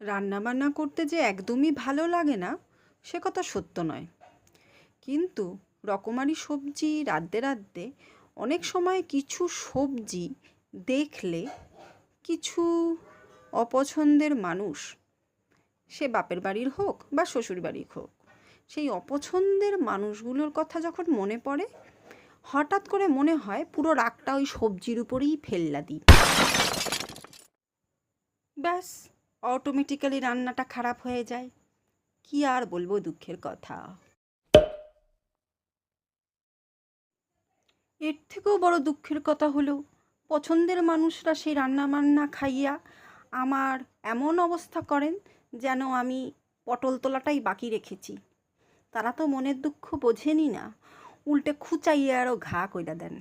রান্নাবান্না করতে যে একদমই ভালো লাগে না, সে কথা সত্য নয়। কিন্তু রকমারি সবজি, রাঁধতে রাঁধতে অনেক সময় কিছু সবজি দেখলে কিছু অপছন্দের মানুষ, সে বাপের বাড়ির হোক বা শ্বশুর বাড়ির হোক, সেই অপছন্দের মানুষগুলোর কথা যখন মনে পড়ে, হঠাৎ করে মনে হয় পুরো রাগটা ওই সবজির উপরেই ফেললা দিই। ব্যাস। অটোমেটিক্যালি রান্নাটা খারাপ হয়ে যায়। কি আর বলব দুঃখের কথা। এর থেকেও বড় দুঃখের কথা হলো, পছন্দের মানুষরা সেই রান্না বান্না খাইয়া আমার এমন অবস্থা করেন যেন আমি পটল তোলাটাই বাকি রেখেছি। তারা তো মনের দুঃখ বোঝেনি না, উল্টে খুচাইয়ে আরও ঘা কইরা দেন।